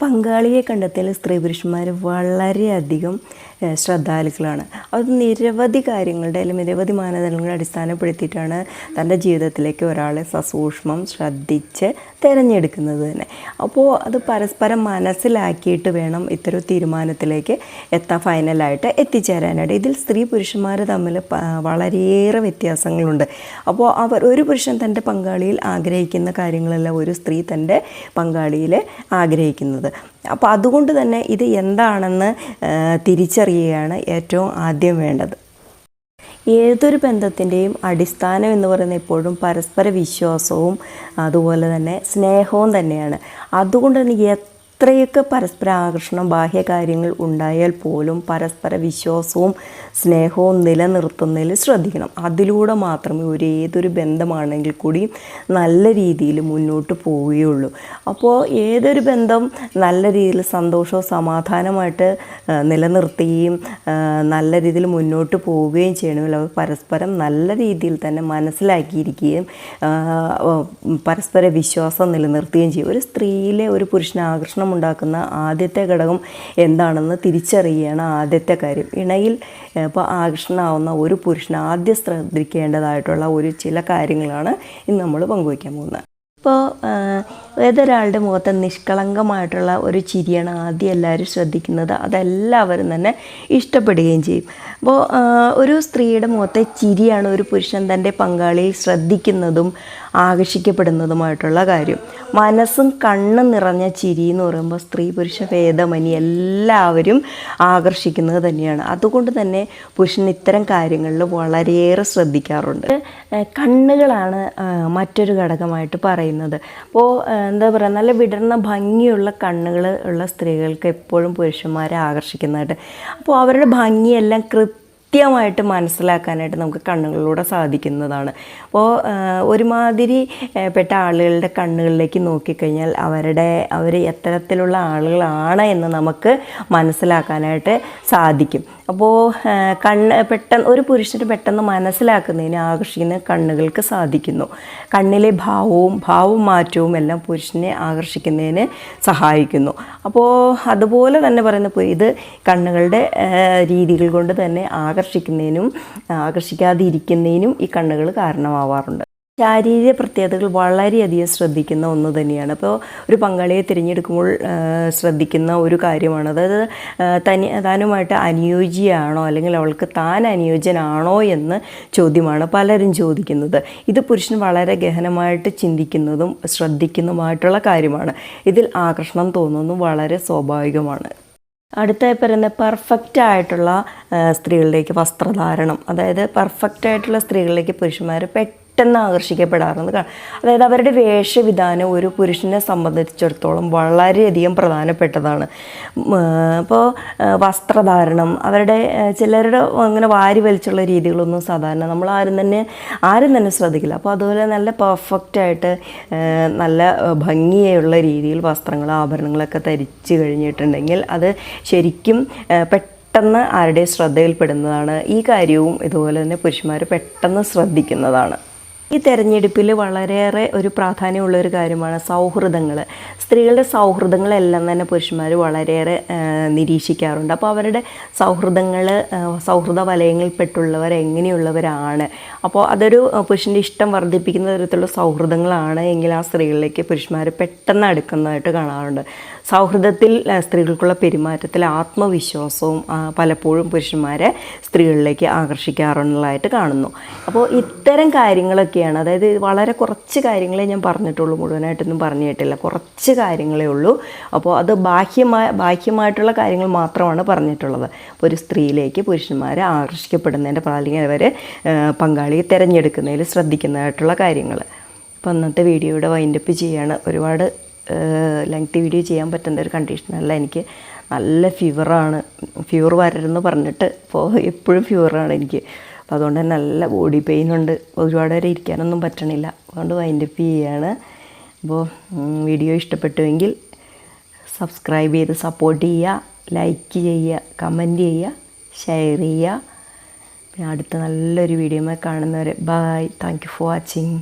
പങ്കാളിയെ കണ്ടെത്തിയാൽ സ്ത്രീ പുരുഷന്മാർ വളരെയധികം ശ്രദ്ധാലുക്കളാണ്. അത് നിരവധി കാര്യങ്ങളുടെ അല്ലെങ്കിൽ നിരവധി മാനദണ്ഡങ്ങളെ അടിസ്ഥാനപ്പെടുത്തിയിട്ടാണ് തന്റെ ജീവിതത്തിലേക്ക് ഒരാളെ സസൂക്ഷ്മം ശ്രദ്ധിച്ച് തിരഞ്ഞെടുക്കുന്നത് തന്നെ. അപ്പോൾ അത് പരസ്പരം മനസ്സിലാക്കിയിട്ട് വേണം ഇത്തരം തീരുമാനത്തിലേക്ക് എത്താൻ ഫൈനലായിട്ട് എത്തിച്ചേരാനായിട്ട്. ഇതിൽ സ്ത്രീ പുരുഷന്മാർ തമ്മിൽ വളരെയേറെ വ്യത്യാസങ്ങളുണ്ട്. അപ്പോൾ അവർ ഒരു പുരുഷൻ തന്റെ പങ്കാളിയിൽ ആഗ്രഹിക്കുന്ന കാര്യങ്ങളല്ല ഒരു സ്ത്രീ തന്റെ പങ്കാളിയിൽ ആഗ്രഹിക്കുന്നത് അപ്പോൾ അതുകൊണ്ട് തന്നെ ഇത് എന്താണെന്ന് തിരിച്ചറിയുകയാണ് ഏറ്റവും ആദ്യം വേണ്ടത്. ഏതൊരു ബന്ധത്തിന്റെയും അടിസ്ഥാനം എന്ന് പറയുന്നത് എപ്പോഴും പരസ്പര വിശ്വാസവും അതുപോലെ തന്നെ സ്നേഹവും തന്നെയാണ്. അതുകൊണ്ട് തന്നെ എത്രയൊക്കെ പരസ്പര ആകർഷണം ബാഹ്യകാര്യങ്ങൾ ഉണ്ടായാൽ പോലും പരസ്പര വിശ്വാസവും സ്നേഹവും നിലനിർത്തുന്നതിൽ ശ്രദ്ധിക്കണം. അതിലൂടെ മാത്രമേ ഒരു ഏതൊരു ബന്ധമാണെങ്കിൽ കൂടി നല്ല രീതിയിൽ മുന്നോട്ട് പോവുകയുള്ളൂ. അപ്പോൾ ഏതൊരു ബന്ധം നല്ല രീതിയിൽ സന്തോഷവും സമാധാനമായിട്ട് നിലനിർത്തുകയും നല്ല രീതിയിൽ മുന്നോട്ട് പോവുകയും ചെയ്യണമെങ്കിൽ അവർ പരസ്പരം നല്ല രീതിയിൽ തന്നെ മനസ്സിലാക്കിയിരിക്കുകയും പരസ്പര വിശ്വാസം നിലനിർത്തുകയും ചെയ്യും. ഒരു സ്ത്രീയിലെ ഒരു പുരുഷന് ആകർഷണം ഉണ്ടാക്കുന്ന ആദ്യത്തെ ഘടകം എന്താണെന്ന് തിരിച്ചറിയുകയാണ് ആദ്യത്തെ കാര്യം. ഇണയിൽ ഇപ്പോൾ ആകർഷണമാവുന്ന ഒരു പുരുഷന് ആദ്യം ശ്രദ്ധിക്കേണ്ടതായിട്ടുള്ള ഒരു ചില കാര്യങ്ങളാണ് ഇന്ന് നമ്മൾ പങ്കുവയ്ക്കാൻ പോകുന്നത്. ഇപ്പോൾ ഏതൊരാളുടെ മുഖത്ത് നിഷ്കളങ്കമായിട്ടുള്ള ഒരു ചിരിയാണ് ആദ്യം എല്ലാവരും ശ്രദ്ധിക്കുന്നത്. അതെല്ലാവരും തന്നെ ഇഷ്ടപ്പെടുകയും ചെയ്യും. അപ്പോൾ ഒരു സ്ത്രീയുടെ മുഖത്തെ ചിരിയാണ് ഒരു പുരുഷൻ തന്റെ പങ്കാളിയിൽ ശ്രദ്ധിക്കുന്നതും ആകർഷിക്കപ്പെടുന്നതുമായിട്ടുള്ള കാര്യം. മനസ്സും കണ്ണും നിറഞ്ഞ ചിരി എന്ന് പറയുമ്പോൾ സ്ത്രീ പുരുഷ ഭേദമനി എല്ലാവരും ആകർഷിക്കുന്നത് തന്നെയാണ്. അതുകൊണ്ട് തന്നെ പുരുഷൻ ഇത്തരം കാര്യങ്ങളിൽ വളരെയേറെ ശ്രദ്ധിക്കാറുണ്ട്. കണ്ണുകളാണ് മറ്റൊരു ഘടകമായിട്ട് പറയുന്നത്. അപ്പോൾ എന്താ പറയുക നല്ല വിടർന്ന ഭംഗിയുള്ള കണ്ണുകൾ ഉള്ള സ്ത്രീകൾക്ക് എപ്പോഴും പുരുഷന്മാരെ ആകർഷിക്കുന്നതായിട്ട്. അപ്പോൾ അവരുടെ ഭംഗിയെല്ലാം കൃത്യമായിട്ട് മനസ്സിലാക്കാനായിട്ട് നമുക്ക് കണ്ണുകളിലൂടെ സാധിക്കുന്നതാണ്. അപ്പോൾ ഒരുമാതിരി പെട്ട ആളുകളുടെ കണ്ണുകളിലേക്ക് നോക്കിക്കഴിഞ്ഞാൽ അവരുടെ അവർ എത്തരത്തിലുള്ള ആളുകളാണ് എന്ന് നമുക്ക് മനസ്സിലാക്കാനായിട്ട് സാധിക്കും. അപ്പോൾ കണ്ണ് പെട്ടെന്ന് ഒരു പുരുഷന് പെട്ടെന്ന് മനസ്സിലാക്കുന്നതിന് ആകർഷിക്കുന്ന കണ്ണുകൾക്ക് സാധിക്കുന്നു. കണ്ണിലെ ഭാവവും ഭാവവും മാറ്റവും എല്ലാം പുരുഷനെ ആകർഷിക്കുന്നതിന് സഹായിക്കുന്നു. അപ്പോൾ അതുപോലെ തന്നെ പറയുന്ന ഇത് കണ്ണുകളുടെ രീതികൾ കൊണ്ട് തന്നെ ആകർഷിക്കുന്നതിനും ആകർഷിക്കാതിരിക്കുന്നതിനും ഈ കണ്ണുകൾ കാരണമാവാറുണ്ട്. ശാരീരിക പ്രത്യേകതകൾ വളരെയധികം ശ്രദ്ധിക്കുന്ന ഒന്ന് തന്നെയാണ്. അപ്പോൾ ഒരു പങ്കാളിയെ തിരഞ്ഞെടുക്കുമ്പോൾ ശ്രദ്ധിക്കുന്ന ഒരു കാര്യമാണ്. അതായത് തനി താനുമായിട്ട് അനുയോജ്യയാണോ? അല്ലെങ്കിൽ അവൾക്ക് താൻ അനുയോജ്യനാണോ എന്ന് ചോദ്യമാണ് പലരും ചോദിക്കുന്നത്. ഇത് പുരുഷൻ വളരെ ഗഹനമായിട്ട് ചിന്തിക്കുന്നതും ശ്രദ്ധിക്കുന്നതുമായിട്ടുള്ള കാര്യമാണ്. ഇതിൽ ആകർഷണം തോന്നുന്നതും വളരെ സ്വാഭാവികമാണ്. അടുത്തായി പറയുന്ന പെർഫെക്റ്റ് ആയിട്ടുള്ള സ്ത്രീകളിലേക്ക് വസ്ത്രധാരണം. അതായത് പെർഫെക്റ്റ് ആയിട്ടുള്ള സ്ത്രീകളിലേക്ക് പുരുഷന്മാർ പെട്ടെന്ന് ആകർഷിക്കപ്പെടാറുണ്ട്. കാണാം അതായത് അവരുടെ വേഷവിധാനം ഒരു പുരുഷനെ സംബന്ധിച്ചിടത്തോളം വളരെയധികം പ്രധാനപ്പെട്ടതാണ്. അപ്പോൾ വസ്ത്രധാരണം അവരുടെ ചിലരുടെ അങ്ങനെ വാരി വലിച്ചുള്ള രീതികളൊന്നും സാധാരണ നമ്മൾ ആരും തന്നെ ആരും തന്നെ ശ്രദ്ധിക്കില്ല. അപ്പോൾ അതുപോലെ നല്ല പെർഫെക്റ്റായിട്ട് നല്ല ഭംഗിയുള്ള രീതിയിൽ വസ്ത്രങ്ങൾ ആഭരണങ്ങളൊക്കെ ധരിച്ചു കഴിഞ്ഞിട്ടുണ്ടെങ്കിൽ അത് ശരിക്കും പെട്ടെന്ന് പെട്ടെന്ന് ആരുടെ ശ്രദ്ധയിൽപ്പെടുന്നതാണ്. ഈ കാര്യവും ഇതുപോലെ തന്നെ പുരുഷന്മാർ പെട്ടെന്ന് ശ്രദ്ധിക്കുന്നതാണ്. ഈ തെരഞ്ഞെടുപ്പിൽ വളരെയേറെ ഒരു പ്രാധാന്യമുള്ള ഒരു കാര്യമാണ് സൗഹൃദങ്ങൾ സ്ത്രീകളുടെ സൗഹൃദങ്ങളെല്ലാം തന്നെ പുരുഷന്മാർ വളരെയേറെ നിരീക്ഷിക്കാറുണ്ട്. അപ്പോൾ അവരുടെ സൗഹൃദങ്ങൾ സൗഹൃദ വലയങ്ങളിൽപ്പെട്ടുള്ളവർ എങ്ങനെയുള്ളവരാണ്? അപ്പോൾ അതൊരു പുരുഷന്റെ ഇഷ്ടം വർദ്ധിപ്പിക്കുന്ന തരത്തിലുള്ള സൗഹൃദങ്ങളാണ് എങ്കിൽ ആ സ്ത്രീകളിലേക്ക് പുരുഷന്മാർ പെട്ടെന്ന് അടുക്കുന്നതായിട്ട് കാണാറുണ്ട്. സൗഹൃദത്തിൽ സ്ത്രീകൾക്കുള്ള പെരുമാറ്റത്തിൽ ആത്മവിശ്വാസവും പലപ്പോഴും പുരുഷന്മാരെ സ്ത്രീകളിലേക്ക് ആകർഷിക്കാറുള്ളതായിട്ട് കാണുന്നു. അപ്പോൾ ഇത്തരം കാര്യങ്ങളൊക്കെയാണ് അതായത് വളരെ കുറച്ച് കാര്യങ്ങളെ ഞാൻ പറഞ്ഞിട്ടുള്ളൂ മുഴുവനായിട്ടൊന്നും പറഞ്ഞിട്ടില്ല കുറച്ച് കാര്യങ്ങളേ ഉള്ളൂ. അപ്പോൾ അത് ബാഹ്യമായ ബാഹ്യമായിട്ടുള്ള കാര്യങ്ങൾ മാത്രമാണ് പറഞ്ഞിട്ടുള്ളത്. അപ്പോൾ ഒരു സ്ത്രീയിലേക്ക് പുരുഷന്മാരെ ആകർഷിക്കപ്പെടുന്നതിന്റെ അല്ലെങ്കിൽ അവർ പങ്കാളിയെ തിരഞ്ഞെടുക്കുന്നതിൽ ശ്രദ്ധിക്കുന്നതായിട്ടുള്ള കാര്യങ്ങൾ. അപ്പോൾ അന്നത്തെ വീഡിയോയുടെ വൈൻഡപ്പ് ചെയ്യാണ്. ഒരുപാട് ലെങ്ത് വീഡിയോ ചെയ്യാൻ പറ്റുന്ന ഒരു കണ്ടീഷനല്ല എനിക്ക് നല്ല ഫീവറാണ് ഫീവർ വരരുതെന്ന് പറഞ്ഞിട്ട് ഇപ്പോൾ എപ്പോഴും ഫീവറാണ് എനിക്ക്. അപ്പോൾ അതുകൊണ്ട് തന്നെ നല്ല ബോഡി പെയിൻ ഉണ്ട്. ഒരുപാട് വരെ ഇരിക്കാനൊന്നും പറ്റണില്ല. അതുകൊണ്ട് വൈൻഡപ്പ് ചെയ്യുകയാണ് അപ്പോൾ വീഡിയോ ഇഷ്ടപ്പെട്ടുവെങ്കിൽ സബ്സ്ക്രൈബ് ചെയ്ത് സപ്പോർട്ട് ചെയ്യുക ലൈക്ക് ചെയ്യുക കമന്റ് ചെയ്യുക ഷെയർ ചെയ്യുക. പിന്നെ അടുത്ത നല്ലൊരു വീഡിയോ കാണുന്നവരെ bye thank you for watching